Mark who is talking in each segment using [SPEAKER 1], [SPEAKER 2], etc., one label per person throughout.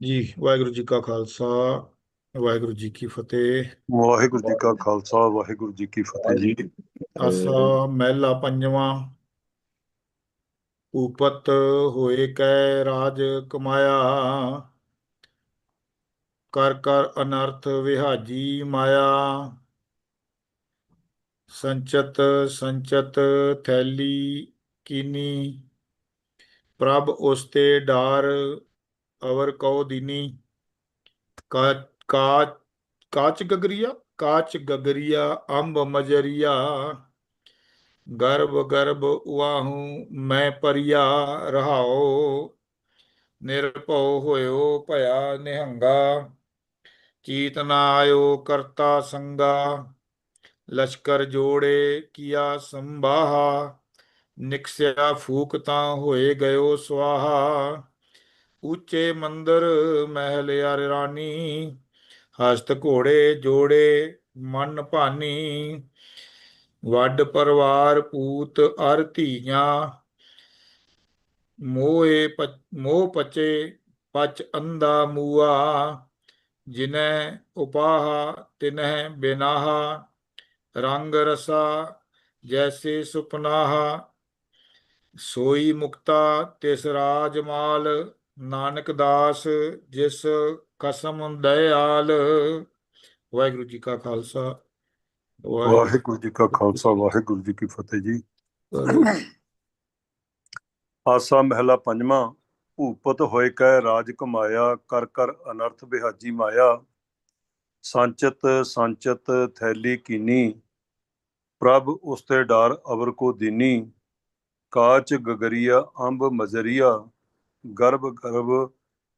[SPEAKER 1] ਜੀ ਵਾਹਿਗੁਰੂ ਜੀ ਕਾ ਖਾਲਸਾ ਵਾਹਿਗੁਰੂ ਜੀ ਕੀ ਫਤਿਹ
[SPEAKER 2] ਵਾਹਿਗੁਰੂ ਜੀ ਕਾ ਖਾਲਸਾ ਵਾਹਿਗੁਰੂ ਜੀ ਕੀ ਫਤਿਹ ਜੀ
[SPEAKER 1] ਆਸਾ ਮਹਿਲਾ ਪੰਜਵਾਂ ਉਪਤ ਹੋਏ ਕੈ ਰਾਜ ਕਮਾਇਆ। ਕਰ ਕਰ ਅਨਰਥ ਵਿਹਾਜੀ ਮਾਇਆ। ਸੰਚਤ ਸੰਚਤ ਥੈਲੀ ਕੀਨੀ। ਪ੍ਰਭ ਉਸ ਤੇ ਡਾਰ ਅਵਰ ਕਉ ਦੀਨੀ। ਕਾ ਕਾ ਕਾਚ ਗਗਰੀਆ ਕਾਚ ਗਗਰੀਆ, ਅੰਬ ਮਜਰੀਆ। ਗਰਭ ਗਰਭ ਉਆਹੂ ਮੈਂ ਪਰਿਆ ਰਹਾਓ ਨਿਰਭਉ ਹੋਇਓ ਭਇਆ ਨਿਹੰਗਾ, ਚੀਤ ਨਾ ਆਇਓ ਕਰਤਾ ਸੰਗਾ, ਲਸ਼ਕਰ ਜੋੜੇ ਕੀਆ ਸੰਭਾਹਾ, ਨਿਕਸਿਆ ਫੂਕ ਤਾਂ ਹੋਏ ਗਇਓ ਸਵਾਹਾ ਉੱਚੇ ਮੰਦਰ ਮਹਿਲ ਯਾਰ ਰਾਣੀ ਹਸਤ ਘੋੜੇ ਜੋੜੇ ਮਨ ਭਾਨੀ ਵੱਡ ਪਰਿਵਾਰ ਪੂਤ ਅਰ ਧੀਆਂ, ਮੋਏ ਪ- ਮੋਹ ਪਚੇ ਪਚ ਅੰਧਾ ਮੂਆ, ਜਿਨੈ ਉਪਾਹਾ ਤਿਨਹਿ ਬਿਨਾਹਾ, ਰੰਗ ਰਸਾ ਜੈਸੇ ਸੁਪਨਾਹਾ, ਸੋਈ ਮੁਕਤਾ ਤਿਸ ਰਾਜ ਮਾਲ, ਨਾਨਕ ਦਾਸ ਜਿਸ ਕਸਮ ਦਇਆਲ। ਵਾਹਿਗੁਰੂ ਜੀ ਕਾ ਖਾਲਸਾ।
[SPEAKER 2] ਵਾਹਿਗੁਰੂ ਜੀ ਕਾ ਖਾਲਸਾ ਵਾਹਿਗੁਰੂ ਜੀ ਕੀ ਫਤਿਹ ਜੀ ਆਸਾ ਮਹਿਲਾ ਪੰਜਵਾਂ ਭੂਪਤ ਹੋਏ ਕੈ ਰਾਜ ਕਮਾਇਆ ਕਰ ਕਰ ਅਨਰਥ ਬਿਹਾਜੀ ਮਾਇਆ ਸੰਚਤ ਸੰਚਤ ਥੈਲੀ ਕੀਨੀ ਪ੍ਰਭ ਉਸਤੇ ਡਾਰ ਅਵਰ ਕੋ ਦੀਨੀ ਕਾਚ ਗਗਰੀਆ ਅੰਬ ਮਜਰੀਆ ਗਰਭ ਗਰਭ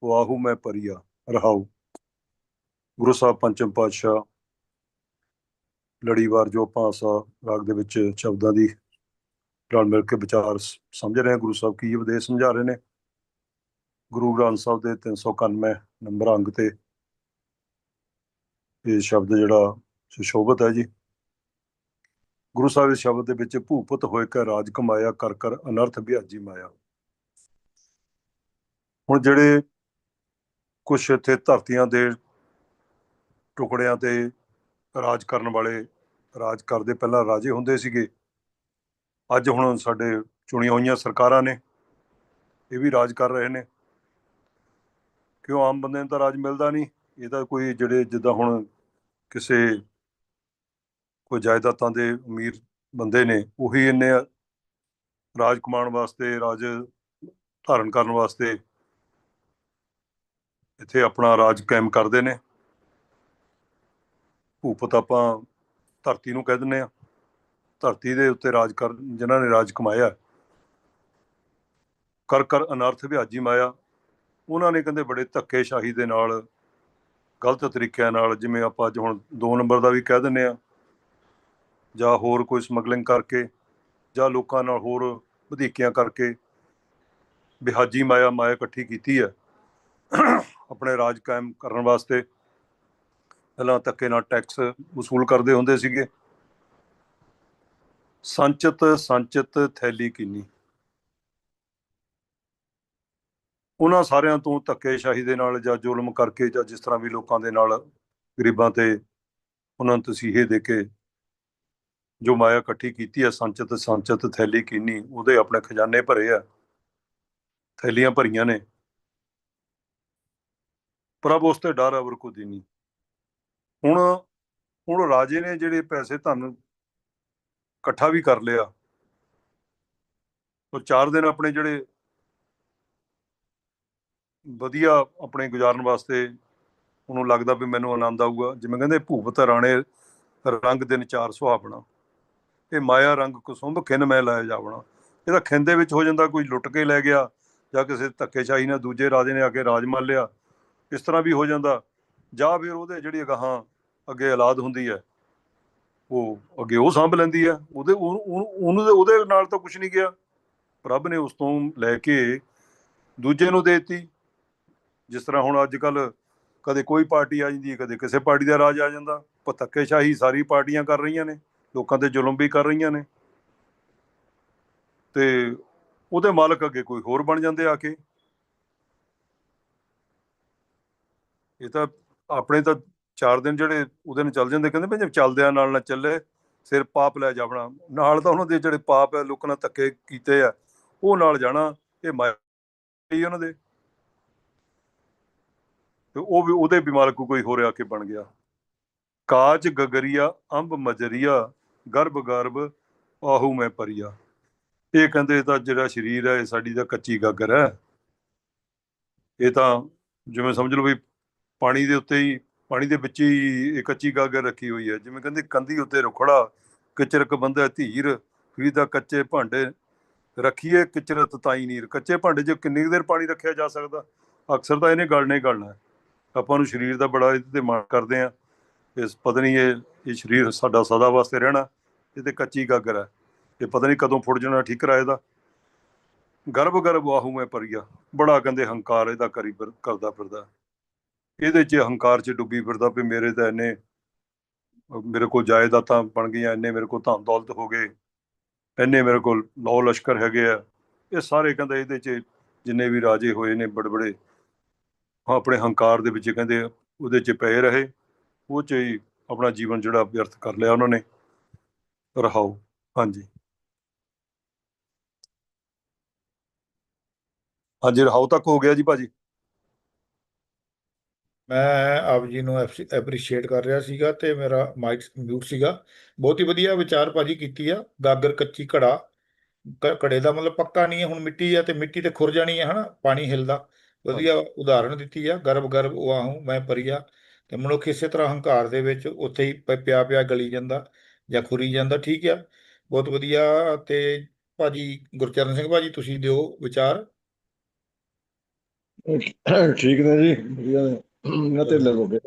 [SPEAKER 2] ਵਾਹੂ ਮੈਂ ਪਰਿਆ ਰਹਾਉ ਗੁਰੂ ਸਾਹਿਬ ਪੰਚਮ ਪਾਤਸ਼ਾਹ ਲੜੀਵਾਰ ਜੋ ਆਪਾਂ ਆਸਾ ਰਾਗ ਦੇ ਵਿੱਚ ਸ਼ਬਦਾਂ ਦੀ ਰਲ ਮਿਲ ਕੇ ਵਿਚਾਰ ਸਮਝ ਰਹੇ ਹਾਂ, ਗੁਰੂ ਸਾਹਿਬ ਕੀ ਉਪਦੇਸ਼ ਸਮਝਾ ਰਹੇ ਨੇ। ਗੁਰੂ ਗ੍ਰੰਥ ਸਾਹਿਬ ਦੇ 391 ਨੰਬਰ ਅੰਗ ਤੇ ਇਹ ਸ਼ਬਦ ਜਿਹੜਾ ਸੁਸ਼ੋਭਿਤ ਹੈ ਜੀ। ਗੁਰੂ ਸਾਹਿਬ ਇਸ ਸ਼ਬਦ ਦੇ ਵਿੱਚ ਭੂਪਤ ਹੋਏ ਕੈ ਰਾਜ ਕਮਾਇਆ, ਕਰ ਕਰ ਅਨਰਥ ਵਿਆਜੀ ਮਾਇਆ। ਹੁਣ ਜਿਹੜੇ ਕੁਛ ਇੱਥੇ ਧਰਤੀਆਂ ਦੇ ਟੁਕੜਿਆਂ ਤੇ ਰਾਜ ਕਰਨ ਵਾਲੇ ਰਾਜ ਕਰਦੇ ਪਹਿਲਾਂ ਰਾਜੇ ਹੁੰਦੇ ਸੀਗੇ। ਅੱਜ ਹੁਣ ਸਾਡੇ ਚੁਣੀਆਂ ਹੋਈਆਂ ਸਰਕਾਰਾਂ ਨੇ, ਇਹ ਵੀ ਰਾਜ ਕਰ ਰਹੇ ਨੇ। ਕਿਉਂ ਆਮ ਬੰਦੇ ਨੂੰ ਤਾਂ ਰਾਜ ਮਿਲਦਾ ਨਹੀਂ? ਇਹ ਤਾਂ ਕੋਈ ਜਿਹੜੇ ਜਿੱਦਾਂ ਹੁਣ ਕਿਸੇ ਕੋਈ ਜਾਇਦਾਦਾਂ ਦੇ ਅਮੀਰ ਬੰਦੇ ਨੇ, ਉਹੀ ਇੰਨੇ ਰਾਜ ਕਮਾਉਣ ਵਾਸਤੇ, ਰਾਜ ਧਾਰਨ ਕਰਨ ਵਾਸਤੇ ਇੱਥੇ ਆਪਣਾ ਰਾਜ ਕਾਇਮ ਕਰਦੇ ਨੇ। ਭੂਪਤ ਆਪਾਂ ਧਰਤੀ ਨੂੰ ਕਹਿ ਦਿੰਦੇ ਆ। ਧਰਤੀ ਦੇ ਉੱਤੇ ਰਾਜ ਕਰ, ਜਿਨ੍ਹਾਂ ਨੇ ਰਾਜ ਕਮਾਇਆ ਕਰ ਕਰ ਅਨਰਥ ਵਿਆਜੀ ਮਾਇਆ। ਉਹਨਾਂ ਨੇ ਕਹਿੰਦੇ ਬੜੇ ਧੱਕੇਸ਼ਾਹੀ ਦੇ ਨਾਲ, ਗਲਤ ਤਰੀਕਿਆਂ ਨਾਲ, ਜਿਵੇਂ ਆਪਾਂ ਅੱਜ ਹੁਣ 2 ਨੰਬਰ ਦਾ ਵੀ ਕਹਿ ਦਿੰਦੇ ਆ। ਜਾਂ ਹੋਰ ਕੋਈ ਸਮਗਲਿੰਗ ਕਰਕੇ, ਜਾਂ ਲੋਕਾਂ ਨਾਲ ਹੋਰ ਵਧੀਕੀਆਂ ਕਰਕੇ ਵਿਹਾਜੀ ਮਾਇਆ ਮਾਇਆ ਇਕੱਠੀ ਕੀਤੀ ਹੈ। ਆਪਣੇ ਰਾਜ ਕਾਇਮ ਕਰਨ ਵਾਸਤੇ ਪਹਿਲਾਂ ਧੱਕੇ ਨਾਲ ਟੈਕਸ ਵਸੂਲ ਕਰਦੇ ਹੁੰਦੇ ਸੀਗੇ। ਸੰਚਿਤ ਸੰਚਿਤ, ਥੈਲੀ ਕੀਨੀ? ਉਹਨਾਂ ਸਾਰਿਆਂ ਤੋਂ ਧੱਕੇਸ਼ਾਹੀ ਦੇ ਨਾਲ ਜਾਂ ਜ਼ੁਲਮ ਕਰਕੇ ਜਾਂ ਜਿਸ ਤਰ੍ਹਾਂ ਵੀ ਲੋਕਾਂ ਦੇ ਨਾਲ, ਗਰੀਬਾਂ ਤੇ ਉਹਨਾਂ ਨੂੰ ਤਸੀਹੇ ਦੇ ਕੇ ਜੋ ਮਾਇਆ ਇਕੱਠੀ ਕੀਤੀ ਹੈ ਸੰਚਿਤ ਸੰਚਿਤ, ਥੈਲੀ ਕੀਨੀ, ਉਹਦੇ ਆਪਣੇ ਖਜ਼ਾਨੇ ਭਰੇ ਆ। ਥੈਲੀਆਂ ਭਰੀਆਂ ਨੇ। ਪ੍ਰਭ ਉਸ ਤੇ ਡਰ ਅਵਰ ਕੋ ਦੀਨੀ ਹੁਣ ਹੁਣ ਰਾਜੇ ਨੇ ਜਿਹੜੇ ਪੈਸੇ ਧਨ ਇਕੱਠਾ ਵੀ ਕਰ ਲਿਆ ਉਹ ਚਾਰ ਦਿਨ ਆਪਣੇ ਜਿਹੜੇ ਵਧੀਆ ਆਪਣੇ ਗੁਜ਼ਾਰਨ ਵਾਸਤੇ ਉਹਨੂੰ ਲੱਗਦਾ ਵੀ ਮੈਨੂੰ ਆਨੰਦ ਆਊਗਾ। ਜਿਵੇਂ ਕਹਿੰਦੇ ਭੂਪਤ ਰਾਣੇ ਰੰਗ ਦਿਨ ਚਾਰ ਸੁਹਾਵਣਾ ਇਹ ਮਾਇਆ ਰੰਗ ਕੁਸੁੰਭ ਖਿੰਨ ਮੈਂ ਲਾਇਆ ਜਾਵਣਾ। ਇਹਦਾ ਖਿੰਨ ਦੇ ਵਿੱਚ ਹੋ ਜਾਂਦਾ ਕੋਈ ਲੁੱਟ ਕੇ ਲੈ ਗਿਆ ਜਾਂ ਕਿਸੇ ਧੱਕੇਸ਼ਾਹੀ ਨਾਲ ਦੂਜੇ ਰਾਜੇ ਨੇ ਆ ਕੇ ਰਾਜ ਮਾਰ ਲਿਆ, ਇਸ ਤਰ੍ਹਾਂ ਵੀ ਹੋ ਜਾਂਦਾ। ਜਾਂ ਫਿਰ ਉਹਦੇ ਜਿਹੜੀ ਅਗਾਹਾਂ ਅੱਗੇ ਔਲਾਦ ਹੁੰਦੀ ਹੈ, ਉਹ ਅੱਗੇ ਉਹ ਸੰਭ ਲੈਂਦੀ ਹੈ, ਉਹਦੇ ਉਹਨੂੰ ਉਹਦੇ ਨਾਲ ਤਾਂ ਕੁਝ ਨਹੀਂ ਗਿਆ। ਪ੍ਰਭ ਨੇ ਉਸ ਤੋਂ ਲੈ ਕੇ ਦੂਜੇ ਨੂੰ ਦੇ ਦਿੱਤੀ। ਜਿਸ ਤਰ੍ਹਾਂ ਹੁਣ ਅੱਜ ਕੱਲ ਕਦੇ ਕੋਈ ਪਾਰਟੀ ਆ ਜਾਂਦੀ ਹੈ, ਕਦੇ ਕਿਸੇ ਪਾਰਟੀ ਦਾ ਰਾਜ ਆ ਜਾਂਦਾ। ਪਤੱਕੇਸ਼ਾਹੀ ਸਾਰੀ ਪਾਰਟੀਆਂ ਕਰ ਰਹੀਆਂ ਨੇ, ਲੋਕਾਂ ਤੇ ਜ਼ੁਲਮ ਵੀ ਕਰ ਰਹੀਆਂ ਨੇ। ਤੇ ਉਹਦੇ ਮਾਲਕ ਅੱਗੇ ਕੋਈ ਹੋਰ ਬਣ ਜਾਂਦੇ ਆ ਕੇ। ਇਹ ਤਾਂ ਆਪਣੇ ਤਾਂ ਚਾਰ ਦਿਨ ਜਿਹੜੇ ਉਹਦੇ ਨਾਲ ਚੱਲ ਜਾਂਦੇ, ਕਹਿੰਦੇ ਭਾਈ ਜੇ ਚੱਲਦਿਆਂ ਨਾਲ ਨਾ ਚੱਲੇ, ਸਿਰ ਪਾਪ ਲੈ ਜਾਵਣਾ ਨਾਲ ਤਾਂ ਉਹਨਾਂ ਦੇ ਜਿਹੜੇ ਪਾਪ ਹੈ ਲੋਕਾਂ ਨਾਲ ਧੱਕੇ ਕੀਤੇ ਆ, ਉਹ ਨਾਲ ਜਾਣਾ, ਇਹ ਮਾਇਆ ਉਹਨਾਂ ਦੇ। ਤੇ ਉਹ ਵੀ ਉਹਦੇ ਬਿਮਾਰ ਕੋਈ ਹੋਰ ਆ ਕੇ ਬਣ ਗਿਆ। ਕਾਜ ਗਗਰੀਆ, ਅੰਬ ਮਜਰੀਆ, ਗਰਭ ਗਰਭ, ਆਹੂ ਮੈਂ ਪਰੀਆ। ਇਹ ਕਹਿੰਦੇ ਤਾਂ ਜਿਹੜਾ ਸਰੀਰ ਹੈ ਇਹ ਸਾਡੀ ਤਾਂ ਕੱਚੀ ਗਾਗਰ ਹੈ ਇਹ ਤਾਂ ਜਿਵੇਂ ਸਮਝ ਲਓ ਵੀ ਪਾਣੀ ਦੇ ਉੱਤੇ ਹੀ ਪਾਣੀ ਦੇ ਵਿੱਚ ਹੀ ਇਹ ਕੱਚੀ ਗਾਗਰ ਰੱਖੀ ਹੋਈ ਹੈ। ਜਿਵੇਂ ਕਹਿੰਦੇ ਕੰਧੀ ਉੱਤੇ ਰੁਖੜਾ, ਕਿਚਰਕ ਬੰਦਾ ਧੀਰ ਫਰੀਦਾ ਕੱਚੇ ਭਾਂਡੇ ਰੱਖੀਏ, ਕਿਚਰਤ ਤਾਈ ਨੀਰ। ਕੱਚੇ ਭਾਂਡੇ 'ਚ ਕਿੰਨੀ ਕੁ ਦੇਰ ਪਾਣੀ ਰੱਖਿਆ ਜਾ ਸਕਦਾ? ਅਕਸਰ ਤਾਂ ਇਹਨੇ ਗਲਣਾ ਹੀ। ਗਲਣਾ ਆਪਾਂ ਨੂੰ ਸਰੀਰ ਦਾ ਬੜਾ ਇਹਦੇ ਤੇ ਮਾਣ ਕਰਦੇ ਆ ਇਸ ਪਤਾ ਨਹੀਂ ਇਹ ਇਹ ਸਰੀਰ ਸਾਡਾ ਸਦਾ ਵਾਸਤੇ ਰਹਿਣਾ, ਇਹ ਤੇ ਕੱਚੀ ਗਾਗਰ ਹੈ। ਇਹ ਪਤਾ ਨਹੀਂ ਕਦੋਂ ਫੁੱਟ ਜਾਣਾ ਠੀਕ ਰਾਏ ਦਾ ਗਰਭ ਗਰਭ ਆਹੂ ਮੈਂ ਪਰੀਆ ਬੜਾ ਕਹਿੰਦੇ ਹੰਕਾਰ ਇਹਦਾ ਕਰੀ ਕਰਦਾ ਫਿਰਦਾ। ਇਹਦੇ 'ਚ ਹੰਕਾਰ 'ਚ ਡੁੱਬੀ ਫਿਰਦਾ ਵੀ ਮੇਰੇ ਤਾਂ ਇੰਨੇ, ਮੇਰੇ ਕੋਲ ਜਾਇਦਾਦਾਂ ਬਣ ਗਈਆਂ, ਇੰਨੇ ਮੇਰੇ ਕੋਲ ਧਨ ਦੌਲਤ ਹੋ ਗਏ, ਇੰਨੇ ਮੇਰੇ ਕੋਲ ਨੌ ਲਸ਼ਕਰ ਹੈਗੇ ਆ। ਇਹ ਸਾਰੇ ਕਹਿੰਦੇ ਇਹਦੇ 'ਚ ਜਿੰਨੇ ਵੀ ਰਾਜੇ ਹੋਏ ਨੇ ਬੜੇ ਬੜੇ ਆਪਣੇ ਹੰਕਾਰ ਦੇ ਵਿੱਚ ਕਹਿੰਦੇ ਉਹਦੇ 'ਚ ਪਏ ਰਹੇ, ਉਹ 'ਚ ਹੀ ਆਪਣਾ ਜੀਵਨ ਜਿਹੜਾ ਵਿਅਰਥ ਕਰ ਲਿਆ ਉਹਨਾਂ ਨੇ। ਰਹਾਓ, ਹਾਂਜੀ। ਹਾਂਜੀ, ਰਹਾਓ ਤੱਕ ਹੋ ਗਿਆ ਜੀ ਭਾਜੀ।
[SPEAKER 1] ਮੈਂ ਆਪ ਜੀ ਨੂੰ ਐਪਰੀਸ਼ੀਏਟ ਕਰ ਰਿਹਾ ਸੀਗਾ ਤੇ ਮੇਰਾ ਮਾਈਕ ਮਿਊਟ ਸੀਗਾ। ਬਹੁਤ ਹੀ ਵਧੀਆ ਵਿਚਾਰ ਭਾਜੀ ਕੀਤੀ ਆ। ਗਾਗਰ, ਕੱਚੀ ਘੜਾ ਕ- ਘੜੇ ਦਾ ਮਤਲਬ ਪੱਕਾ ਨਹੀਂ ਹੈ, ਹੁਣ ਮਿੱਟੀ ਆ ਤੇ ਮਿੱਟੀ ਤੇ ਖੁਰ ਜਾਣੀ ਹੈ, ਹਨਾ? ਪਾਣੀ ਹਿਲਦਾ। ਵਧੀਆ ਉਦਾਹਰਣ ਦਿੱਤੀ ਆ। ਗਰਭ ਗਰਭ ਉਆਹੂੰ ਮੈਂ ਪਰੀਆ ਤੇ ਮਨੁੱਖ ਇਸੇ ਤਰ੍ਹਾਂ ਹੰਕਾਰ ਦੇ ਵਿੱਚ ਉੱਥੇ ਹੀ ਪਿਆ ਪਿਆ ਗਲੀ ਜਾਂਦਾ ਜਾਂ ਖੁਰੀ ਜਾਂਦਾ, ਠੀਕ ਆ। ਬਹੁਤ ਵਧੀਆ ਤੇ ਭਾਜੀ ਗੁਰਚਰਨ ਸਿੰਘ ਭਾਜੀ, ਤੁਸੀਂ ਦਿਓ ਵਿਚਾਰ।
[SPEAKER 3] ਠੀਕ ਨੇ ਜੀ, ਵਧੀਆ ਨੇ। ਨਾ ਤੇ ਲੱਗੋਗੇ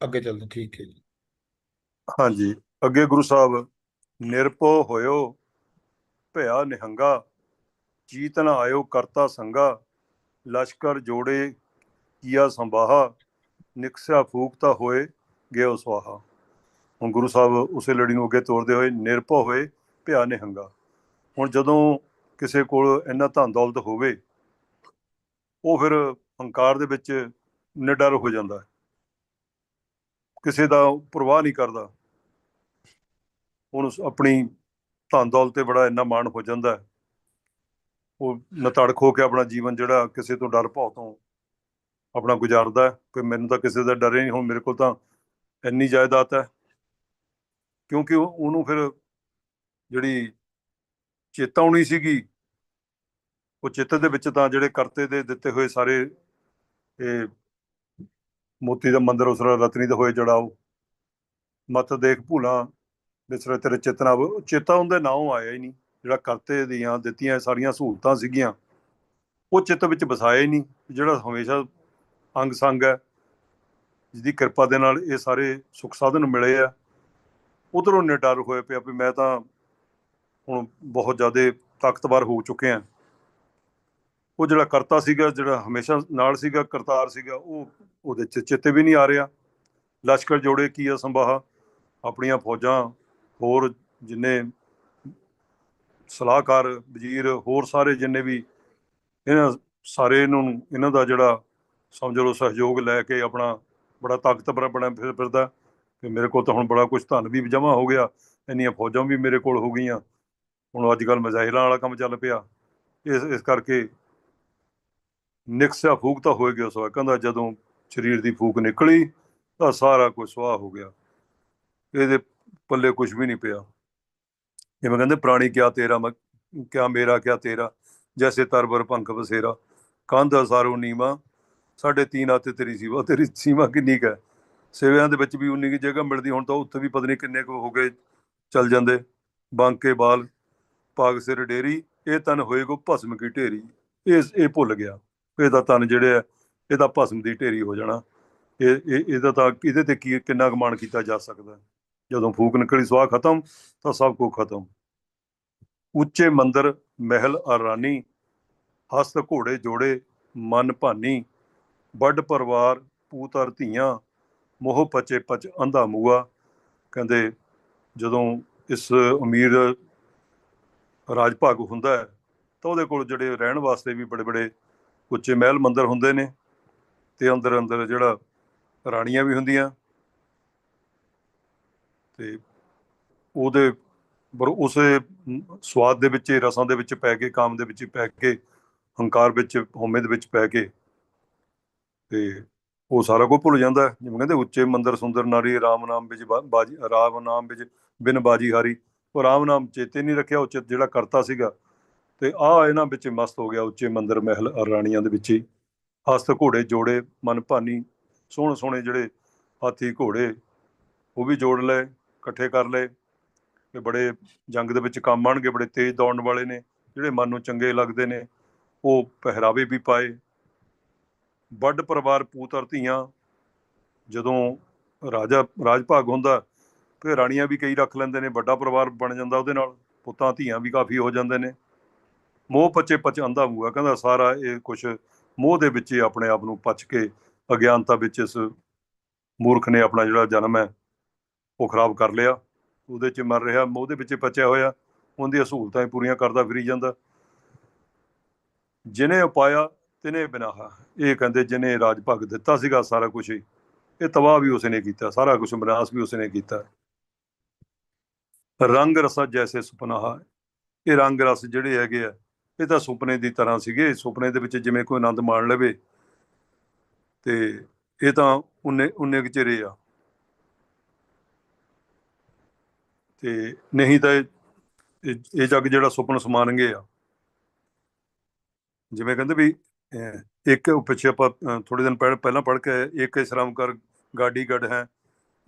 [SPEAKER 1] ਅੱਗੇ ਚੱਲਦੇ ਠੀਕ ਹੈ ਜੀ।
[SPEAKER 2] ਹਾਂਜੀ ਅੱਗੇ ਗੁਰੂ ਸਾਹਿਬ ਨਿਰਭਉ ਹੋਇਓ ਭਇਆ ਨਿਹੰਗਾ ਜੀਤ ਨ ਆਇਓ ਕਰਤਾ ਸੰਗਾ ਲਸ਼ਕਰ ਜੋੜੇ ਕੀਆ ਸੰਭਾਹਾ ਨਿਕਸਿਆ ਫੂਕਤਾ ਹੋਏ ਗਿਓ ਸਵਾਹਾ। ਹੁਣ ਗੁਰੂ ਸਾਹਿਬ ਉਸੇ ਲੜੀ ਨੂੰ ਅੱਗੇ ਤੋਰਦੇ ਹੋਏ ਨਿਰਭਉ ਹੋਏ ਭਇਆ ਨਿਹੰਗਾ। ਹੁਣ ਜਦੋਂ ਕਿਸੇ ਕੋਲ ਇੰਨਾ ਧਨ ਦੌਲਤ ਹੋਵੇ ਉਹ ਫਿਰ ਹੰਕਾਰ ਦੇ ਵਿੱਚ ਨਿਡਰ ਹੋ ਜਾਂਦਾ ਹੈ। ਕਿਸੇ ਦਾ ਪਰਵਾਹ ਨਹੀਂ ਕਰਦਾ। ਉਹਨੂੰ ਆਪਣੀ ਧਨ ਦੌਲਤ ਤੇ ਬੜਾ ਇੰਨਾ ਮਾਣ ਹੋ ਜਾਂਦਾ ਹੈ। ਉਹ ਨਤੜਕ ਹੋ ਕੇ ਆਪਣਾ ਜੀਵਨ ਜਿਹੜਾ ਕਿਸੇ ਤੋਂ ਡਰ ਭੌ ਤੋਂ ਆਪਣਾ ਗੁਜ਼ਾਰਦਾ ਕਿ ਮੈਨੂੰ ਤਾਂ ਕਿਸੇ ਦਾ ਡਰ ਨਹੀਂ। ਹੁਣ ਮੇਰੇ ਕੋਲ ਤਾਂ ਇੰਨੀ ਜਾਇਦਾਦ ਹੈ। ਕਿਉਂਕਿ ਉਹ- ਉਹਨੂੰ ਫਿਰ ਜਿਹੜੀ ਚੇਤਾਵਨੀ ਸੀਗੀ, ਉਹ ਚਿੱਤ ਦੇ ਵਿੱਚ ਤਾਂ ਜਿਹੜੇ ਕਰਤੇ ਦੇ ਦਿੱਤੇ ਹੋਏ ਸਾਰੇ ਇਹ ਮੋਤੀ ਦਾ ਮੰਦਰ ਉਸਰਾ ਰਤਨੀ ਦੇ ਹੋਏ ਜੜਾਓ। ਮਤ ਦੇਖ ਭੂਲਾ ਵਿਸਰੇ ਤੇਰੇ ਚੇਤਨਾ ਚੇਤਾ ਉਹਦੇ ਨਾਮ ਆਇਆ ਹੀ ਨਹੀਂ। ਜਿਹੜਾ ਕਰਤੇ ਦੀਆਂ ਦਿੱਤੀਆਂ ਸਾਰੀਆਂ ਸਹੂਲਤਾਂ ਸੀਗੀਆਂ, ਉਹ ਚਿੱਤ ਵਿੱਚ ਵਸਾਇਆ ਹੀ ਨਹੀਂ। ਜਿਹੜਾ ਹਮੇਸ਼ਾ ਅੰਗ ਸੰਗ ਹੈ, ਜਿਹਦੀ ਕਿਰਪਾ ਦੇ ਨਾਲ ਇਹ ਸਾਰੇ ਸੁੱਖ ਸਾਧਨ ਮਿਲੇ ਆ। ਉਧਰੋਂ ਨਿਡਰ ਹੋਏ ਪਿਆ ਵੀ ਮੈਂ ਤਾਂ ਹੁਣ ਬਹੁਤ ਜ਼ਿਆਦਾ ਤਾਕਤਵਰ ਹੋ ਚੁੱਕੇ ਆ ਉਹ ਜਿਹੜਾ ਕਰਤਾ ਸੀਗਾ, ਜਿਹੜਾ ਹਮੇਸ਼ਾ ਨਾਲ ਸੀਗਾ, ਕਰਤਾਰ ਸੀਗਾ, ਉਹ ਉਹਦੇ ਚ ਚਿੱਤੇ ਵੀ ਨਹੀਂ ਆ ਰਿਹਾ। ਲਸ਼ਕਰ ਜੋੜੇ ਕੀ ਆ ਸੰਭਾਹ? ਆਪਣੀਆਂ ਫੌਜਾਂ ਹੋਰ ਜਿੰਨੇ ਸਲਾਹਕਾਰ, ਵਜ਼ੀਰ, ਹੋਰ ਸਾਰੇ ਜਿੰਨੇ ਵੀ ਇਹਨਾਂ ਸਾਰੇ ਨੂੰ, ਇਹਨਾਂ ਦਾ ਜਿਹੜਾ ਸਮਝ ਲਓ ਸਹਿਯੋਗ ਲੈ ਕੇ ਆਪਣਾ ਬੜਾ ਤਾਕਤਵਰ ਬਣਾ ਫਿਰ ਫਿਰਦਾ ਕਿ ਮੇਰੇ ਕੋਲ ਤਾਂ ਹੁਣ ਬੜਾ ਕੁਝ ਧਨ ਵੀ ਜਮ੍ਹਾਂ ਹੋ ਗਿਆ। ਇੰਨੀਆਂ ਫੌਜਾਂ ਵੀ ਮੇਰੇ ਕੋਲ ਹੋ ਗਈਆਂ। ਹੁਣ ਅੱਜ ਕੱਲ ਮਜ਼ਾਹਿਰਾਂ ਵਾਲਾ ਕੰਮ ਚੱਲ ਪਿਆ। ਇਸ ਇਸ ਕਰਕੇ ਨਿਕਸਿਆ ਫੂਕ ਤਾਂ ਹੋਏ ਗਿਆ ਸੋ ਕਹਿੰਦਾ ਜਦੋਂ ਸਰੀਰ ਦੀ ਫੂਕ ਨਿਕਲੀ ਤਾਂ ਸਾਰਾ ਕੁਝ ਸੁਆਹ ਹੋ ਗਿਆ। ਇਹਦੇ ਪੱਲੇ ਕੁਝ ਵੀ ਨਹੀਂ ਪਿਆ। ਜਿਵੇਂ ਕਹਿੰਦੇ, ਪ੍ਰਾਣੀ ਕਿਆ ਤੇਰਾ, ਮ- ਕਿਆ ਮੇਰਾ, ਕਿਆ ਤੇਰਾ? ਜੈਸੇ ਤਰਬਰ ਪੰਖ ਬਸੇਰਾ। ਕੰਧ ਹਜ਼ਾਰੋ ਨੀਮਾ ਸਾਡੇ ਤੀਨ ਆਤੇ ਤੇਰੀ ਸੀਵਾ, ਤੇਰੀ ਸੀਮਾ ਕਿੰਨੀ ਕੁ ਹੈ? ਸੇਵਿਆਂ ਦੇ ਵਿੱਚ ਵੀ ਉਨੀ ਕੀ ਜਗ੍ਹਾ ਮਿਲਦੀ। ਹੁਣ ਤਾਂ ਉੱਥੇ ਵੀ ਪਤਾ ਨਹੀਂ ਕਿੰਨੇ ਕੁ ਹੋ ਗਏ, ਚੱਲ ਜਾਂਦੇ। ਬਾਂਕੇ ਬਾਲ ਪਾਗ ਸਿਰ ਡੇਰੀ, ਇਹ ਤਨ ਹੋਏ ਕੋ ਭਸਮ ਕੀ ਢੇਰੀ। ਇਹ ਇਹ ਭੁੱਲ ਗਿਆ। ਇਹਦਾ ਤਨ ਜਿਹੜੇ ਆ, ਇਹਦਾ ਭਸਮ ਦੀ ਢੇਰੀ ਹੋ ਜਾਣਾ। ਇਹ ਇਹਦਾ ਤਾਂ ਇਹਦੇ ਤੇ ਕੀ, ਕਿੰਨਾ ਕੁ ਮਾਣ ਕੀਤਾ ਜਾ ਸਕਦਾ ਜਦੋਂ ਫੂਕ ਨਿਕਲੀ, ਸਵਾਹ ਖਤਮ, ਤਾਂ ਸਭ ਕੁਝ ਖਤਮ। ਉੱਚੇ ਮੰਦਰ, ਮਹਿਲ ਆਰਾਨੀ ਹਸਤ ਘੋੜੇ ਜੋੜੇ, ਮਨ ਭਾਨੀ, ਵੱਡ ਪਰਿਵਾਰ ਪੂਤਰ ਧੀਆਂ, ਮੋਹ ਪਚੇ ਪਚ ਅੰਧਾ ਮੂਆ। ਕਹਿੰਦੇ ਜਦੋਂ ਇਸ ਅਮੀਰ ਰਾਜ ਭਾਗ ਹੁੰਦਾ ਹੈ, ਤਾਂ ਉਹਦੇ ਕੋਲ ਜਿਹੜੇ ਰਹਿਣ ਵਾਸਤੇ ਵੀ ਬੜੇ ਬੜੇ ਉੱਚੇ ਮਹਿਲ ਮੰਦਰ ਹੁੰਦੇ ਨੇ ਤੇ ਅੰਦਰ ਅੰਦਰ ਜਿਹੜਾ ਰਾਣੀਆਂ ਵੀ ਹੁੰਦੀਆਂ ਤੇ ਉਹਦੇ ਪਰ ਉਸੇ ਸਵਾਦ ਦੇ ਵਿੱਚ, ਰਸਾਂ ਦੇ ਵਿੱਚ ਪੈ ਕੇ, ਕਾਮ ਦੇ ਵਿੱਚ ਪੈ ਕੇ, ਹੰਕਾਰ ਵਿੱਚ, ਹਉਮੈ ਦੇ ਵਿੱਚ ਪੈ ਕੇ ਤੇ ਉਹ ਸਾਰਾ ਕੁਝ ਭੁੱਲ ਜਾਂਦਾ। ਜਿਵੇਂ ਕਹਿੰਦੇ, ਉੱਚੇ ਮੰਦਰ ਸੁੰਦਰ ਨਾਰੀ ਰਾਮ ਨਾਮ ਵਿੱਚ ਬਾਜੀ, ਰਾਮ ਨਾਮ ਵਿੱਚ ਬਿਨ ਬਾਜੀ ਹਾਰੀ। ਉਹ ਰਾਮ ਨਾਮ ਚੇਤੇ ਨਹੀਂ ਰੱਖਿਆ ਉੱਚੇ ਜਿਹੜਾ ਕਰਤਾ ਸੀਗਾ ਤੇ ਆ ਇਹਨਾਂ ਵਿੱਚ ਮਸਤ ਹੋ ਗਿਆ ਉੱਚੇ ਮੰਦਰ ਮਹਿਲ ਰਾਣੀਆਂ ਦੇ ਵਿੱਚ ਹੀ। ਹਸਤ ਘੋੜੇ ਜੋੜੇ ਮਨ ਭਾਨੀ ਸੋਹਣੇ ਸੋਹਣੇ ਜਿਹੜੇ ਹਾਥੀ ਘੋੜੇ, ਉਹ ਵੀ ਜੋੜ ਲਏ, ਇਕੱਠੇ ਕਰ ਲਏ ਤੇ ਬੜੇ ਜੰਗ ਦੇ ਵਿੱਚ ਕੰਮ ਆਉਣਗੇ, ਬੜੇ ਤੇਜ਼ ਦੌੜਨ ਵਾਲੇ ਨੇ, ਜਿਹੜੇ ਮਨ ਨੂੰ ਚੰਗੇ ਲੱਗਦੇ ਨੇ, ਉਹ ਪਹਿਰਾਵੇ ਵੀ ਪਾਏ। ਵੱਡ ਪਰਿਵਾਰ ਪੂਤਰ ਧੀਆਂ, ਜਦੋਂ ਰਾਜਾ ਰਾਜ ਭਾਗ ਹੁੰਦਾ, ਫਿਰ ਰਾਣੀਆਂ ਵੀ ਕਈ ਰੱਖ ਲੈਂਦੇ ਨੇ, ਵੱਡਾ ਪਰਿਵਾਰ ਬਣ ਜਾਂਦਾ ਉਹਦੇ ਨਾਲ, ਪੁੱਤਾਂ, ਧੀਆਂ ਵੀ ਕਾਫੀ ਹੋ ਜਾਂਦੇ ਨੇ। ਮੋਹ ਪੱਚੇ ਪਚ ਅੰਧਾ ਮੂਆ ਕਹਿੰਦਾ ਸਾਰਾ ਇਹ ਕੁਛ ਮੋਹ ਦੇ ਵਿੱਚ ਹੀ ਆਪਣੇ ਆਪ ਨੂੰ ਪਚ ਕੇ ਅਗਿਆਨਤਾ ਵਿੱਚ ਇਸ ਮੂਰਖ ਨੇ ਆਪਣਾ ਜਿਹੜਾ ਜਨਮ ਹੈ, ਉਹ ਖਰਾਬ ਕਰ ਲਿਆ। ਉਹਦੇ 'ਚ ਮਰ ਰਿਹਾ, ਮੋਹ ਦੇ ਵਿੱਚ ਪਚਿਆ ਹੋਇਆ। ਉਹਦੀਆਂ ਸਹੂਲਤਾਂ ਹੀ ਪੂਰੀਆਂ ਕਰਦਾ ਫਿਰੀ ਜਾਂਦਾ। ਜਿਨੇ ਉਪਾਇਆ ਤਿਨੇ ਬਿਨਾਹਾ ਇਹ ਕਹਿੰਦੇ ਜਿਨੇ ਰਾਜ ਭਗ ਦਿੱਤਾ ਸੀਗਾ, ਸਾਰਾ ਕੁਝ ਹੀ, ਇਹ ਤਬਾਹ ਵੀ ਉਸਨੇ ਕੀਤਾ, ਸਾਰਾ ਕੁਝ ਵਿਨਾਸ਼ ਵੀ ਉਸਨੇ ਕੀਤਾ। ਰੰਗ ਰਸਾ ਜੈਸੇ ਸੁਪਨਾਹਾ ਇਹ ਰੰਗ ਰਸ ਜਿਹੜੇ ਹੈਗੇ ਆ ਇਹ ਤਾਂ ਸੁਪਨੇ ਦੀ ਤਰ੍ਹਾਂ ਸੀਗੇ ਸੁਪਨੇ ਦੇ ਵਿੱਚ ਜਿਵੇਂ ਕੋਈ ਆਨੰਦ ਮਾਣ ਲਵੇ ਤੇ ਇਹ ਤਾਂ ਉਨੇ ਉਨੇ ਕੁ ਚਿਹਰੇ ਆ। ਤੇ ਨਹੀਂ ਤਾਂ ਇਹ ਜੱਗ ਜਿਹੜਾ ਸੁਪਨ ਸਮਾਨਗੇ ਆ। ਜਿਵੇਂ ਕਹਿੰਦੇ ਵੀ ਇੱਕ ਪਿੱਛੇ ਆਪਾਂ ਥੋੜੇ ਦਿਨ ਪਹਿਲ- ਪਹਿਲਾਂ ਪੜ੍ਹ ਕੇ ਆਏ, ਇੱਕ ਸ਼ਰਮ ਕਰ ਗਾਡੀ ਗੜ ਹੈ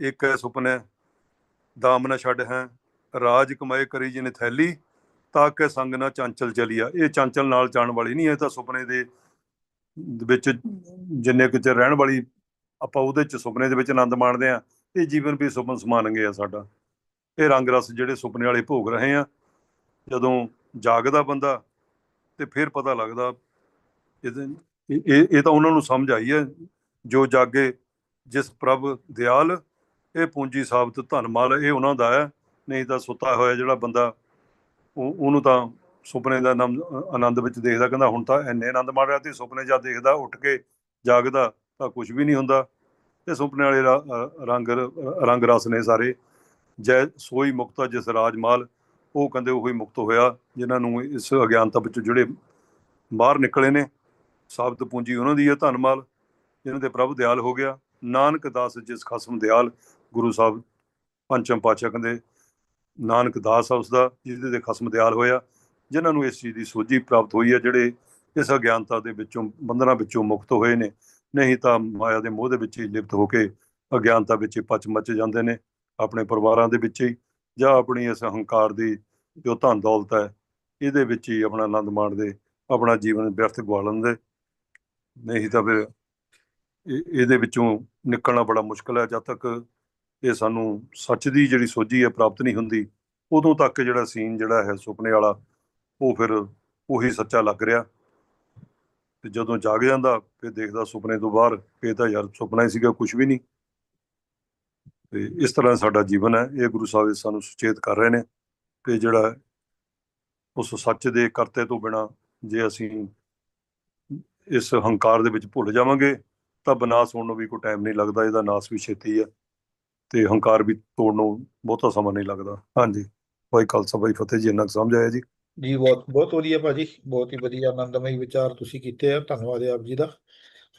[SPEAKER 2] ਇੱਕ ਸੁਪਨੇ ਦਾਮ ਛੱਡ ਹੈ ਰਾਜ ਕਮਾਏ ਕਰੀ ਜਿਨੇ ਥੈਲੀ ਤਾਂ ਕਿ ਸੰਗ ਨਾ ਚੰਚਲ ਚਲੀਆ ਇਹ ਚੰਚਲ ਨਾਲ ਜਾਣ ਵਾਲੀ ਨਹੀਂ, ਇਹ ਤਾਂ ਸੁਪਨੇ ਦੇ ਵਿੱਚ ਜਿੰਨੇ ਕੁ ਚਿਰ ਰਹਿਣ ਵਾਲੀ ਆਪਾਂ ਉਹਦੇ ਚ ਸੁਪਨੇ ਦੇ ਵਿੱਚ ਆਨੰਦ ਮਾਣਦੇ ਆ। ਇਹ ਜੀਵਨ ਵੀ ਸੁਪਨ ਸਮਾਨਗੇ ਆ ਸਾਡਾ। ਇਹ ਰੰਗ ਰਸ ਜਿਹੜੇ ਸੁਪਨੇ ਵਾਲੇ ਭੋਗ ਰਹੇ ਆ, ਜਦੋਂ ਜਾਗਦਾ ਬੰਦਾ ਤੇ ਫਿਰ ਪਤਾ ਲੱਗਦਾ ਇਹਦੇ ਇਹ ਇਹ- ਤਾਂ ਉਹਨਾਂ ਨੂੰ ਸਮਝ ਆਈ ਹੈ ਜੋ ਜਾਗੇ ਜਿਸ ਪ੍ਰਭ ਦਿਆਲ, ਇਹ ਪੂੰਜੀ ਸਾਬਤ ਧਨ ਮਾਲ, ਇਹ ਉਹਨਾਂ ਦਾ ਹੈ। ਨਹੀਂ ਤਾਂ ਸੁੱਤਾ ਹੋਇਆ ਜਿਹੜਾ ਬੰਦਾ ਉਹਨੂੰ ਤਾਂ ਸੁਪਨੇ ਦਾ ਆਨੰਦ ਆਨੰਦ ਵਿੱਚ ਦੇਖਦਾ, ਕਹਿੰਦਾ ਹੁਣ ਤਾਂ ਇੰਨੇ ਆਨੰਦ ਮਾਣ ਰਿਹਾ ਤੇ ਸੁਪਨੇ ਜਦ ਦੇਖਦਾ, ਉੱਠ ਕੇ ਜਾਗਦਾ ਤਾਂ ਕੁਝ ਵੀ ਨਹੀਂ ਹੁੰਦਾ। ਤੇ ਸੁਪਨੇ ਵਾਲੇ ਰੰਗ ਰੰਗ ਰਸ ਨੇ ਸਾਰੇ। ਜੈ ਸੋਈ ਮੁਕਤਾ ਜਿਸ ਰਾਜਮਾਲ, ਉਹ ਕਹਿੰਦੇ ਉਹੀ ਮੁਕਤ ਹੋਇਆ, ਜਿਨ੍ਹਾਂ ਨੂੰ ਇਸ ਅਗਿਆਨਤਾ ਵਿੱਚੋਂ ਜਿਹੜੇ ਬਾਹਰ ਨਿਕਲੇ ਨੇ, ਸਾਬਤ ਪੂੰਜੀ ਉਹਨਾਂ ਦੀ ਹੈ ਧਨਮਾਲ, ਜਿਨ੍ਹਾਂ ਦੇ ਪ੍ਰਭ ਦਿਆਲ ਹੋ ਗਿਆ। ਨਾਨਕ ਦਾਸ ਜਿਸ ਖਸਮ ਦਿਆਲ, ਗੁਰੂ ਸਾਹਿਬ ਪੰਚਮ ਪਾਤਸ਼ਾਹ ਕਹਿੰਦੇ ਨਾਨਕ ਦਾਸ ਆ ਉਸਦਾ ਜਿਹਦੇ ਦੇ ਖਸਮ ਦਿਆਲ ਹੋਇਆ, ਜਿਨ੍ਹਾਂ ਨੂੰ ਇਸ ਚੀਜ਼ ਦੀ ਸੋਝੀ ਪ੍ਰਾਪਤ ਹੋਈ ਹੈ, ਜਿਹੜੇ ਇਸ ਅਗਿਆਨਤਾ ਦੇ ਵਿੱਚੋਂ, ਬੰਧਨਾਂ ਵਿੱਚੋਂ ਮੁਕਤ ਹੋਏ ਨੇ। ਨਹੀਂ ਤਾਂ ਮਾਇਆ ਦੇ ਮੋਹ ਦੇ ਵਿੱਚ ਹੀ ਲਿਪਤ ਹੋ ਕੇ ਅਗਿਆਨਤਾ ਵਿੱਚ ਹੀ ਪਚ ਮਚ ਜਾਂਦੇ ਨੇ, ਆਪਣੇ ਪਰਿਵਾਰਾਂ ਦੇ ਵਿੱਚ ਹੀ, ਜਾਂ ਆਪਣੀ ਇਸ ਹੰਕਾਰ ਦੀ ਜੋ ਧਨ ਦੌਲਤ ਹੈ, ਇਹਦੇ ਵਿੱਚ ਹੀ ਆਪਣਾ ਆਨੰਦ ਮਾਣਦੇ ਆਪਣਾ ਜੀਵਨ ਵਿਅਰਥ ਗਵਾ ਲੈਂਦੇ ਨਹੀਂ ਤਾਂ ਫਿਰ ਇਹ- ਇਹਦੇ ਵਿੱਚੋਂ ਨਿਕਲਣਾ ਬੜਾ ਮੁਸ਼ਕਲ ਹੈ, ਜਦ ਤੱਕ ਇਹ ਸਾਨੂੰ ਸੱਚ ਦੀ ਜਿਹੜੀ ਸੋਝੀ ਹੈ ਪ੍ਰਾਪਤ ਨਹੀਂ ਹੁੰਦੀ, ਉਦੋਂ ਤੱਕ ਜਿਹੜਾ ਸੀਨ ਜਿਹੜਾ ਹੈ ਸੁਪਨੇ ਵਾਲਾ, ਉਹ ਫਿਰ ਉਹੀ ਸੱਚਾ ਲੱਗ ਰਿਹਾ। ਤੇ ਜਦੋਂ ਜਾਗ ਜਾਂਦਾ, ਫਿਰ ਦੇਖਦਾ ਸੁਪਨੇ ਤੋਂ ਬਾਹਰ, ਇਹ ਤਾਂ ਯਾਰ ਸੁਪਨਾ ਹੀ ਸੀਗਾ ਕੁਝ ਵੀ ਨਹੀਂ। ਤੇ ਇਸ ਤਰ੍ਹਾਂ ਸਾਡਾ ਜੀਵਨ ਹੈ, ਇਹ ਗੁਰੂ ਸਾਹਿਬ ਸਾਨੂੰ ਸੁਚੇਤ ਕਰ ਰਹੇ ਨੇ। ਕਿ ਜਿਹੜਾ ਉਸ ਸੱਚ ਦੇ ਕਰਤੇ ਤੋਂ ਬਿਨਾ ਜੇ ਅਸੀਂ ਇਸ ਹੰਕਾਰ ਦੇ ਵਿੱਚ ਭੁੱਲ ਜਾਵਾਂਗੇ, ਤਾਂ ਬਨਾਸ ਹੋਣ ਨੂੰ ਵੀ ਕੋਈ ਟਾਈਮ ਨਹੀਂ ਲੱਗਦਾ, ਇਹਦਾ ਨਾਸ ਵੀ ਛੇਤੀ ਹੈ। ਤੇ ਹੰਕਾਰ ਵੀ ਤੋੜਨ ਨੂੰ ਬਹੁਤਾ ਸਮਾਂ ਨਹੀਂ ਲੱਗਦਾ। ਹਾਂਜੀ। ਭਾਈ ਖਾਲਸਾ ਭਾਈ ਫਤਿਹ ਜੀ ਇੰਨਾ ਸਮਝ ਆਇਆ ਜੀ?
[SPEAKER 1] ਜੀ ਬਹੁਤ ਬਹੁਤ ਵਧੀਆ ਭਾਜੀ। ਬਹੁਤ ਹੀ ਵਧੀਆ ਆਨੰਦਮਈ ਵਿਚਾਰ ਤੁਸੀਂ ਕੀਤੇ ਆ। ਧੰਨਵਾਦ ਹੈ ਆਪ ਜੀ ਦਾ।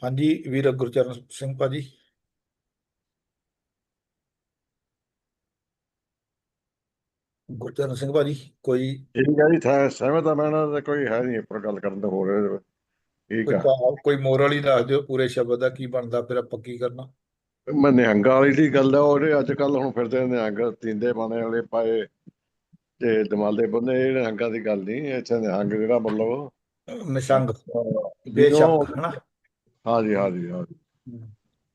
[SPEAKER 1] ਹਾਂਜੀ ਵੀਰ ਗੁਰਚਰਨ ਸਿੰਘ ਭਾਜੀ। ਗੁਰਚਰਨ ਸਿੰਘ ਭਾਜੀ ਕੋਈ
[SPEAKER 3] ਠੀਕ ਹੈ ਜੀ ਥੈ ਸਹਿਮਤ ਆ ਮੈਂ ਦਾ ਕੋਈ ਹੈ ਨਹੀਂ ਪਰ ਗੱਲ ਕਰਨ ਦਾ ਹੋ ਰਿਹਾ ਠੀਕ
[SPEAKER 1] ਕੋਈ
[SPEAKER 3] ਆ
[SPEAKER 1] ਕੋਈ ਮੋਰਲ ਹੀ ਦੱਸ ਦਿਓ ਪੂਰੇ ਸ਼ਬਦ ਦਾ ਕੀ ਬਣਦਾ ਫਿਰ ਆਪਾਂ ਕੀ ਕਰਨਾ?
[SPEAKER 3] ਮੈਂ ਨਿਹੰਗਾਂ ਵਾਲੀ ਦੀ ਗੱਲ ਆ ਉਹਦੇ ਅੱਜ ਕੱਲ ਹੁਣ ਫਿਰਦੇ ਨਿਹੰਗ ਤੀਂਦੇ ਬਾਣੇ ਵਾਲੇ ਪਾਏ ਤੇ ਦਮਾਲੇ ਬੰਦੇ ਇਹ ਨਿਹੰਗਾਂ ਦੀ ਗੱਲ ਨਹੀਂ ਇੱਥੇ ਨਿਹੰਗ ਜਿਹੜਾ ਮਤਲਬ
[SPEAKER 1] ਨਿਸੰਗ ਬੇਸ਼ੱਕ ਹਨਾ?
[SPEAKER 3] ਹਾਂਜੀ ਹਾਂਜੀ ਹਾਂਜੀ।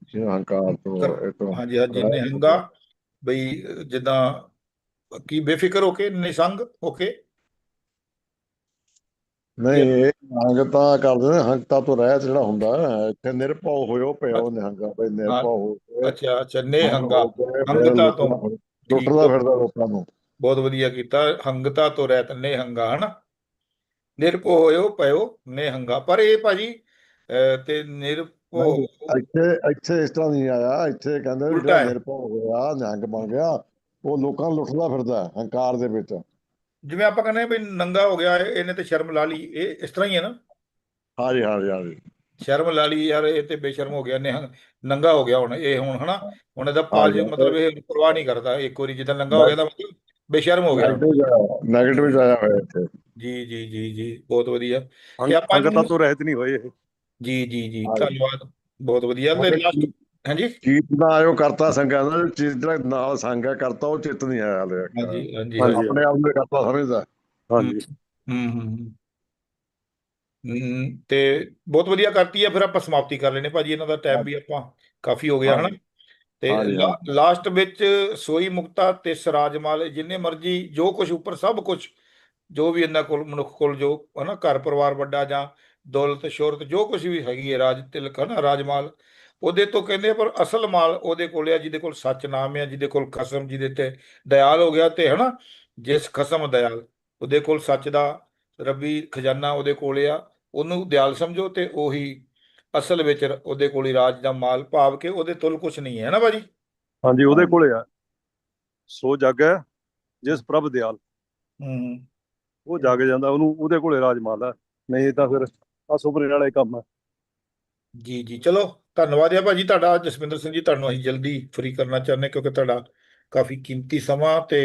[SPEAKER 3] ਜਿਹਨੂੰ ਹੰਕਾਰ ਤੋਂ ਇਹ ਤੋਂ
[SPEAKER 1] ਹਾਂਜੀ ਹਾਂਜੀ ਨਿਹੰਗਾ ਬਈ ਜਿੱਦਾਂ ਕੀ ਬੇਫਿਕਰ ਹੋ ਕੇ ਨਿਸੰਗ ਹੋ ਕੇ
[SPEAKER 3] ਨਹੀਂ ਇਹ ਨਿਹੰਗ ਤਾਂ ਕਰਦੇ ਨੇ ਹੰਗਤਾ ਤੋਂ ਰਹਿਤ ਜਿਹੜਾ ਹੁੰਦਾ ਇੱਥੇ ਨਿਰਭਉ ਹੋਇਓ ਪਿਓ ਨਿਹੰਗਾ ਬਈ ਨਿਰਭਉ ਹੋ
[SPEAKER 1] ਅੱਛਾ ਅੱਛਾ ਨੇਹੰਗਾ। ਹੰਗਤਾ ਤੋਂ।
[SPEAKER 3] ਲੁੱਟਦਾ ਫਿਰਦਾ ਲੋਕਾਂ ਨੂੰ।
[SPEAKER 1] ਬਹੁਤ ਵਧੀਆ ਕੀਤਾ ਹੰਗਤਾ ਤੋਂ ਰਹਿਤ ਨੇਹੰਗਾ ਹਨਾ? ਨਿਰਭਉ ਹੋਇਓ ਪਇਓ ਨੇਹੰਗਾ। ਪਰ ਇਹ ਭਾਜੀ ਤੇ ਨਿਰਭਉ
[SPEAKER 3] ਇੱਥੇ ਇੱਥੇ ਇਸ ਤਰ੍ਹਾਂ ਨਹੀਂ ਆਇਆ। ਇੱਥੇ ਕਹਿੰਦੇ ਜਿਹੜਾ। ਨਿਰਭਉ ਹੋਇਆ ਨਿਹੰਗ ਬਣ ਗਿਆ ਉਹ ਲੋਕਾਂ ਨੂੰ ਲੁੱਟਦਾ ਫਿਰਦਾ ਹੰਕਾਰ ਦੇ ਵਿੱਚ।
[SPEAKER 1] ਜਿਵੇਂ ਆਪਾਂ ਕਹਿੰਦੇ ਵੀ ਨੰਗਾ ਹੋ ਗਿਆ ਇਹ- ਇਹਨੇ ਤੇ ਸ਼ਰਮ ਲਾ ਲਈ ਇਹ ਇਸ ਤਰ੍ਹਾਂ ਹੀ ਹੈ ਨਾ?
[SPEAKER 3] ਹਾਂਜੀ ਹਾਂਜੀ ਹਾਂਜੀ।
[SPEAKER 1] ਸ਼ਰਮ ਲਾ ਲਈ ਯਾਰ ਇਹ ਤੇ ਬੇਸ਼ਰਮ ਹੋ ਗਿਆ ਨਿਹੰਗ ਨੰਗਾ ਹੋ ਗਿਆ ਹੁਣ ਇਹ ਹੁਣ ਹਨਾ? ਹੁਣ ਇਹਦਾ ਪਾਜ। ਮਤਲਬ ਇਹ ਪਰਵਾਹ ਨਹੀਂ ਕਰਦਾ ਇੱਕ ਵਾਰੀ ਜਿੱਦਾਂ ਨੰਗਾ ਹੋ ਗਿਆ ਤਾਂ ਮਤਲਬ ਬੇਸ਼ਰਮ ਹੋ ਗਿਆ।
[SPEAKER 3] ਨੈਗੇਟਿਵ ਜਾਇਆ ਹੋਇਆ ਇੱਥੇ।
[SPEAKER 1] ਜੀ ਜੀ ਜੀ ਜੀ ਬਹੁਤ ਵਧੀਆ। ਤੇ ਆਪਾਂ ਇਹਨੂੰ-
[SPEAKER 2] ਤੋਂ ਰਹਿਤ ਨਹੀਂ ਹੋਏ ਇਹ।
[SPEAKER 1] ਜੀ ਜੀ ਜੀ। ਧੰਨਵਾਦ ਬਹੁਤ ਵਧੀਆ। ਤੇ ਲਾਸਟ ਹਾਂਜੀ?
[SPEAKER 3] ਚੀਤ ਨਾ ਆਇਓ ਕਰਤਾ ਸੰਗਾਂ ਦਾ ਚੀਤ ਜਿਹੜਾ ਨਾਲ ਸੰਗ ਹੈ ਕਰਤਾ ਉਹ ਚਿੱਤ ਨਹੀਂ ਆਇਆ ਹਲੇ।
[SPEAKER 1] ਹਾਂਜੀ ਹਾਂਜੀ।
[SPEAKER 3] ਆਪਣੇ ਆਪ ਨੂੰ ਕਰਤਾ ਸਮਝਦਾ।
[SPEAKER 2] ਹਾਂਜੀ।
[SPEAKER 1] ਹੂੰ ਹੂੰ ਤੇ ਬਹੁਤ ਵਧੀਆ ਕਰਤੀ ਹੈ ਫਿਰ ਆਪਾਂ ਸਮਾਪਤੀ ਕਰ ਲੈਨੇ ਭਾਜੀ ਇਹਨਾਂ ਦਾ ਟਾਈਮ ਵੀ ਆਪਾਂ ਕਾਫੀ ਹੋ ਗਿਆ ਹਨਾ। ਤੇ ਲਾਸਟ ਵਿੱਚ ਸੋਈ ਮੁਕਤਾ ਤੇ ਸਰਾਜਮਾਲ ਜਿੰਨੇ ਮਰਜ਼ੀ ਜੋ ਕੁਝ ਉੱਪਰ ਸਭ ਕੁਝ ਜੋ ਵੀ ਇਹਨਾਂ ਕੋਲ ਮਨੁੱਖ ਕੋਲ ਜੋ ਹਨਾ ਘਰ ਪਰਿਵਾਰ ਵੱਡਾ ਜਾਂ ਦੌਲਤ ਸ਼ੋਹਰਤ ਜੋ ਕੁਝ ਵੀ ਹੈਗੀ ਹੈ ਰਾਜ ਤਿਲਕ ਹਨਾ ਰਾਜਮਾਲ ਉਹਦੇ ਤੋਂ ਕਹਿੰਦੇ ਆ ਪਰ ਅਸਲ ਮਾਲ ਉਹਦੇ ਕੋਲ ਆ ਜਿਹਦੇ ਕੋਲ ਸੱਚ ਨਾਮ ਆ ਜਿਹਦੇ ਕੋਲ ਖਸਮ ਜਿਹਦੇ ਤੇ ਦਇਆਲ ਹੋ ਗਿਆ ਤੇ ਹਨਾ ਜਿਸ ਖਸਮ ਦਇਆਲ ਉਹਦੇ ਕੋਲ ਸੱਚ ਦਾ ਰੱਬੀ ਖਜ਼ਾਨਾ ਉਹਦੇ ਕੋਲ ਆ ਉਹਨੂੰ ਦਿਆਲ ਸਮਝੋ ਤੇ ਉਹੀ ਅਸਲ ਵਿੱਚ ਉਹਦੇ ਕੋਲ ਹੀ ਰਾਜ ਦਾ ਮਾਲ ਭਾਵ ਕਿ ਉਹਦੇ ਤੁਲ ਕੁਝ ਨਹੀਂ ਹੈ ਨਾ ਬਾਜੀ
[SPEAKER 2] ਹਾਂਜੀ ਉਹਦੇ ਕੋਲੇ ਆ। ਸੋ ਜਗ ਹੈ ਜਿਸ ਪ੍ਰਭ ਦਿਆਲ
[SPEAKER 1] ਹੂੰ
[SPEAKER 2] ਉਹ ਜਗ ਜਾਂਦਾ ਉਹਨੂੰ ਉਹਦੇ ਕੋਲੇ ਰਾਜ ਮਾਲ ਹੈ। ਨਹੀਂ ਤਾਂ ਫਿਰ ਆ ਸੁਪਨੇ ਵਾਲੇ ਕੰਮ ਹੈ।
[SPEAKER 1] ਜੀ ਜੀ ਚਲੋ। ਧੰਨਵਾਦ ਹੈ ਭਾਜੀ ਤੁਹਾਡਾ ਜਸਵਿੰਦਰ ਸਿੰਘ ਜੀ ਤੁਹਾਨੂੰ ਅਸੀਂ ਜਲਦੀ ਫ੍ਰੀ ਕਰਨਾ ਚਾਹੁੰਦੇ ਕਿਉਂਕਿ ਤੁਹਾਡਾ ਕਾਫੀ ਕੀਮਤੀ ਸਮਾਂ ਤੇ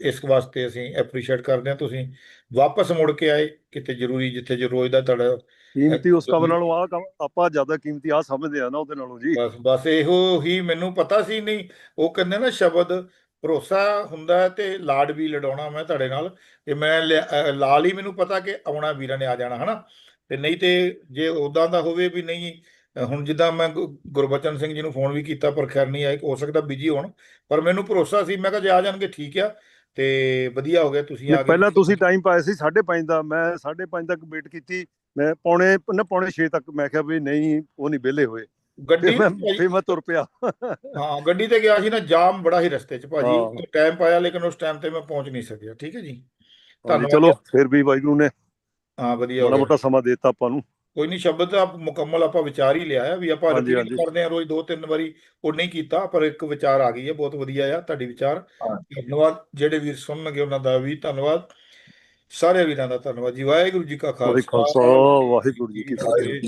[SPEAKER 1] ਇਸ ਵਾਸਤੇ ਅਸੀਂ ਐਪਰੀਸ਼ੀਏਟ ਕਰਦੇ ਹਾਂ। ਤੁਸੀਂ ਵਾਪਸ ਮੁੜ ਕੇ ਆਏ ਕਿਤੇ ਜ਼ਰੂਰੀ ਜਿੱਥੇ ਜੋ ਰੋਜ਼ ਦਾ ਤੁਹਾਡਾ
[SPEAKER 2] ਕੀਮਤੀ ਉਸ ਕੰਮ ਨਾਲੋਂ ਆ ਕੰਮ ਆਪਾਂ ਜ਼ਿਆਦਾ ਕੀਮਤੀ ਆ ਸਮਝਦੇ ਆ ਨਾ ਉਹਦੇ ਨਾਲੋਂ ਜੀ।
[SPEAKER 1] ਬਸ ਬਸ ਇਹੋ ਹੀ ਮੈਨੂੰ ਪਤਾ ਸੀ ਨਹੀਂ ਉਹ ਕਹਿੰਦੇ ਨਾ ਸ਼ਬਦ ਭਰੋਸਾ ਹੁੰਦਾ ਤੇ ਲਾਡ ਵੀ ਲਡਾਉਣਾ ਮੈਂ ਤੁਹਾਡੇ ਨਾਲ ਤੇ ਮੈਂ ਲਾਲ ਹੀ ਮੈਨੂੰ ਪਤਾ ਕਿ ਆਉਣਾ ਵੀਰਾਂ ਨੇ ਆ ਜਾਣਾ ਹਨਾ। ਤੇ ਨਹੀਂ ਤੇ ਜੇ ਉਦਾਂ ਦਾ ਹੋਵੇ ਵੀ ਨਹੀਂ ਹੁਣ ਜਿੱਦਾਂ ਮੈਂ ਗੁਰਬਚਨ ਸਿੰਘ ਜੀ ਨੂੰ ਫੋਨ ਵੀ ਕੀਤਾ ਪਰ ਖੈਰ ਨਹੀਂ ਆਏ ਹੋ ਸਕਦਾ ਬਿਜ਼ੀ ਹੋਣ ਪਰ ਮੈਨੂੰ ਭਰੋਸਾ ਸੀ ਮੈਂ ਕਿਹਾ ਜੇ ਆ ਜਾਣਗੇ ਠੀਕ ਆ ਤੇ ਵਧੀਆ ਹੋ ਗਿਆ ਤੁਸੀਂ ਆ ਗਏ।
[SPEAKER 2] ਪਹਿਲਾਂ ਤੁਸੀਂ ਟਾਈਮ ਪਾਇਆ ਸੀ 5:30 ਦਾ ਮੈਂ 5:30 ਤੱਕ ਵੇਟ ਕੀਤੀ ਮੈਂ ਪੌਣੇ ਨਾ ਪੌਣੇ 6 ਤੱਕ ਮੈਂ ਕਿਹਾ ਵੀ ਨਹੀਂ ਉਹ ਨਹੀਂ ਵਿਹਲੇ ਹੋਏ।
[SPEAKER 1] ਗੱਡੀ
[SPEAKER 2] ਫਿਰ ਮੈਂ ਤੁਰ ਪਿਆ।
[SPEAKER 1] ਹਾਂ ਗੱਡੀ ਤੇ ਗਿਆ ਸੀ ਨਾ ਜਾਮ ਬੜਾ ਹੀ ਰਸਤੇ 'ਚ ਭਾਜੀ। ਟਾਈਮ ਪਾਇਆ ਲੇਕਿਨ ਉਸ ਟਾਈਮ ਤੇ ਮੈਂ ਪਹੁੰਚ ਨਹੀਂ ਸਕਿਆ ਠੀਕ ਹੈ ਜੀ? ਧੰਨਵਾਦ।
[SPEAKER 2] ਚਲੋ। ਫਿਰ ਵੀ ਵਾਹਿਗੁਰੂ ਨੇ
[SPEAKER 1] ਹਾਂ ਵਧੀਆ ਗਿਆ।
[SPEAKER 2] ਮੋਟਾ ਸਮਾਂ ਦੇ ਦਿੱਤਾ ਆਪਾਂ ਨੂੰ।
[SPEAKER 1] ਕੋਈ ਨਹੀਂ ਸ਼ਬਦ ਤਾਂ ਮੁਕੰਮਲ ਆਪਾਂ ਵਿਚਾਰ ਹੀ ਲਿਆ ਹੈ ਵੀ ਆਪਾਂ
[SPEAKER 2] ਹਾਂਜੀ,
[SPEAKER 1] ਰਿਪੀਟ
[SPEAKER 2] ਹਾਂਜੀ।
[SPEAKER 1] ਕਰਦੇ ਹਾਂ ਰੋਜ਼ ਦੋ ਤਿੰਨ ਵਾਰੀ ਉਹ ਨਹੀਂ ਕੀਤਾ ਪਰ ਇੱਕ ਵਿਚਾਰ ਆ ਗਈ ਹੈ ਬਹੁਤ ਵਧੀਆ ਆ ਤੁਹਾਡੀ ਵਿਚਾਰ
[SPEAKER 3] ਹਾਂ।
[SPEAKER 1] ਧੰਨਵਾਦ ਜਿਹੜੇ ਵੀਰ ਸੁਣਨਗੇ ਉਹਨਾਂ ਦਾ ਵੀ ਧੰਨਵਾਦ ਸਾਰੇ ਵੀਰਾਂ ਦਾ ਧੰਨਵਾਦ ਜੀ ਵਾਹਿਗੁਰੂ ਜੀ ਕਾ
[SPEAKER 2] ਵਾਹਿਗੁਰੂ
[SPEAKER 1] ਖਾਲਸਾ
[SPEAKER 2] ਖਾਲਸਾ ਵਾਹਿਗੁਰੂ ਜੀ ਕੀ
[SPEAKER 1] ਫਤਿਹ